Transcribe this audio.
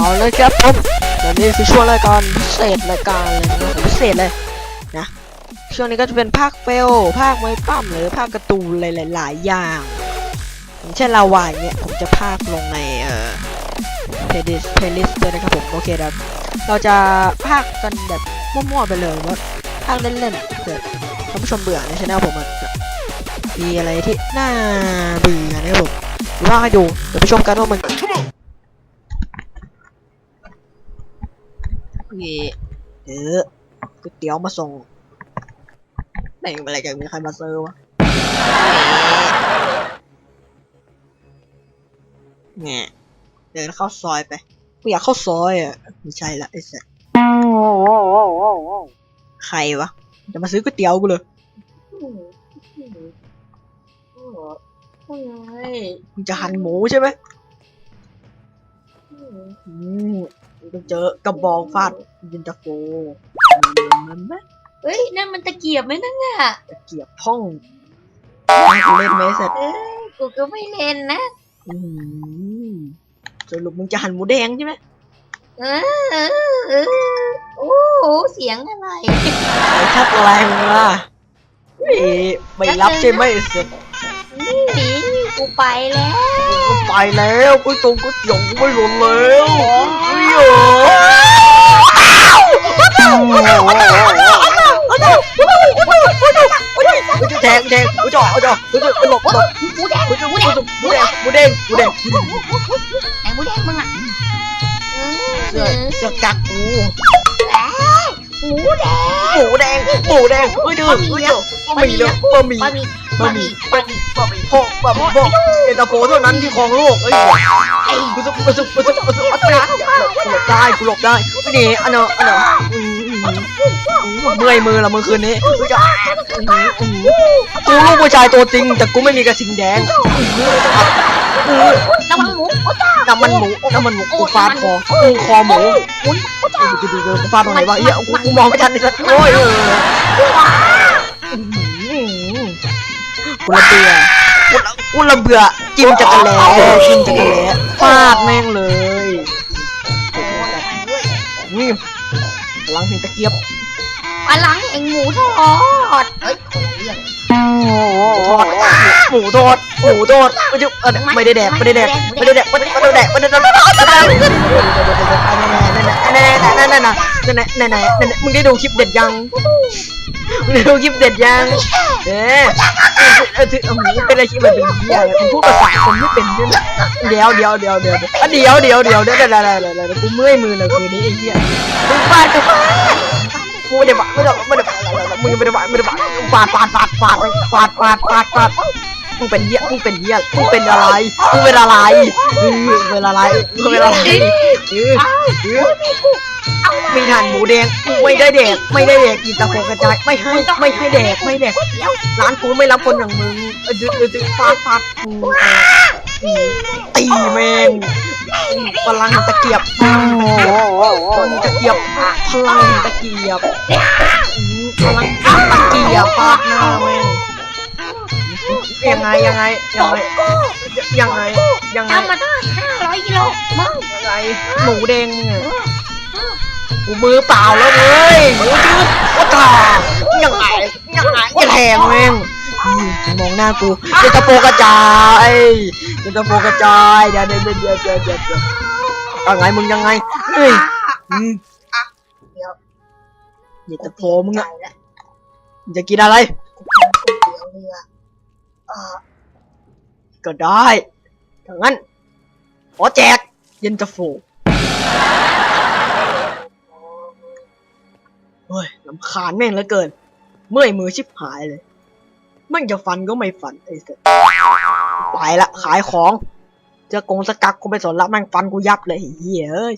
เอาเลยครับผมและนี่คือช่วงรายการพิเศษรายการเลยนะพิเศษเลยนะช่วงนี้ก็จะเป็นภาคเฟลภาคไม้ปั้มหรือภาคกร์ตูนหลายๆหลายอย่างอย่างเช่นลาวายเนี่ยผมจะภาคลงในเอ่อเพลย์ลิสเพลย์ลิสด้วยนะครับผมโอเคครับเราจะภาคกันแบบมั่วๆไปเลยว่าภาคเล่นๆเกิดท่านผู้ชมเบื่อในช่องผมมีอะไรที่น่าเบื่อนะครับผมว่าให้ดูเดี๋ยวไปชมกันว่ามัน นี่เออก๋วยเตี๋ยวมาส่งไหนเมื่อไหรจะมีใครมาเซอร์วะเนี่ยเดินเข้าซอยไปกูอยากเข้าซอยอะไม่ใช่ละไอ้สัสใครวะจะมาซื้อก๋วยเตี๋ยวกูเลยมึงจะหั่นหมูใช่ไหม ต้องเจอกระบอกฟาดยินตาโฟมันไหมเฮ้ยนั่นมันตะเกียบไหมนั่นน่ะตะเกียบพ่องมึงเล่นไหมสัตว์เอ้ยกูก็ไม่เล่นนะอืมสรุปมึงจะหั่นหมูแดงใช่ไหมเออเออเออโอ้โหเสียงอะไรไอ้ชักอะไรมึงล่ะไม่ไม่รับใช่ไหมไอ้สัตว์นี่ กูไปแล้วกูไปแล้วกูตรงกูหยงกูไม่หล่นแล้วเฮ้ยเหรอแทงแทงกูจ่อกูจ่อกูจ่อหลบหลบหมูแดงกูจ่อกูจ่อหมูแดงหมูแดงหมูแดงไหนหมูแดงมึงอะเสือเสือกักกูหมูแดงหมูแดงหมูแดงเฮ้ยดื้อเฮ้ยเจ้าบะหมี่เลยบะหมี่บะหมี่ บะหมี่บะหมี่บะหมี่พ่อบะหมี่พ่อเอ็นตาโฟเท่านั้นที่ครองโลกเอ้ยไอ้กูจะกูจะกูจะกูจะกูจะหลบได้กูหลบได้ไม่ดีอันเนอะอันเนอะเมื่อยมือละมือคืนนี้กูจะกูลูกผู้ชายตัวจริง แต่กูไม่มีกระทิงแดงระวังหมูน้ำมันหมูน้ำมันหมูกูฟาดคอกูคอหมูกูดูดูกูฟาดตรงไหนวะเหี้ยกูมองไม่ทันเลยสักโอ้ยเออ กูระเบื่อกูระเบื่อกินจักรแล้กินจักรแล้ฟาดแม่งเลยนี่พลังแห่งตะเกียบพลังเองหมูทอดเอ้ยคนละเรื่องทอดหมูทอดหมูทอดไม่ใช่เออไม่ได้แดกไม่ได้แดกไม่ได้แดกไม่ได้แดกไม่ได้แดก ไม่ได้แดกนั่นนั่นนั่นนั่นนั่นนั่นนั่นนั่นมึงได้ดูคลิปเด็ดยังมึงได้ดูคลิปเด็ดยังเอ๊ะเอออมึงเป็นอะไรคลิปมันเป็นเหี้ยมึงพูดภาษาคนไม่เป็นใช่ไหมเดี๋ยวเดี๋ยวเดี๋ยวเดี๋ยวเดี๋ยวเดี๋ยวเดี๋ยวเดี๋ยวเดี๋ยวเดี๋ยวเดี๋ยวเดี๋ยวเดี๋ยวกูเมื่อยมือเลยคืนนี้ไอ้เหี้ยมึงฟาดกูกูไม่ได้ฟาดไม่ได้ไม่ได้มึงไม่ได้ฟาดไม่ได้ฟาดฟาดฟาดฟาดฟาดฟาดฟาดฟาดมึงเป็นเหี้ยมึงเป็นเหี้ยมึงเป็นอะไรมึงเป็นอะไรมึงเป็นอะไรมึงเป็นอะไร เออเออมีทานหมูแดงกูไม่ได้แดกไม่ได้แดกกินตะโพกระจายไม่ให้ไม่ให้แดกไม่แดกร้านกูไม่รับคนอย่างมึงเออดื้อดื้อฟาดฟาดกูตีแม่งพลังตะเกียบพลังตะเกียบพลังตะเกียบพลังตะเกียบฟาดหน้าแม่งยังไงยังไงยังไงยังไง อยกิโลมึงยังไงหมูแดงมึงอะกูมือเปล่าแล้วเว้ยหมูจืดว่าตายังไงยังไงอย่าแทงแม่งอืมมองหน้ากูเดี๋ยวตะโปกระจายเดี๋ยวตะโปกระจายเดี๋ยวเดี๋ยวเดี๋ยวเดี๋ยวเดี๋ยวเดี๋ยวยังไงมึงยังไงเฮ้ยอืมเดี๋ยวตะโพมึงอะมึงจะกินอะไรเรือเออก็ได้ถ้างั้นขอแจก เย็นตาโฟเฮ้ยลำคาญแม่งเหลือเกิน เมื่อยมือชิบหายเลยแม่งจะฟันก็ไม่ฟันไอ้เสไปละขายของ เจอกงสกักกูไปสอนละแม่งฟันกูยับเลยเฮ้ย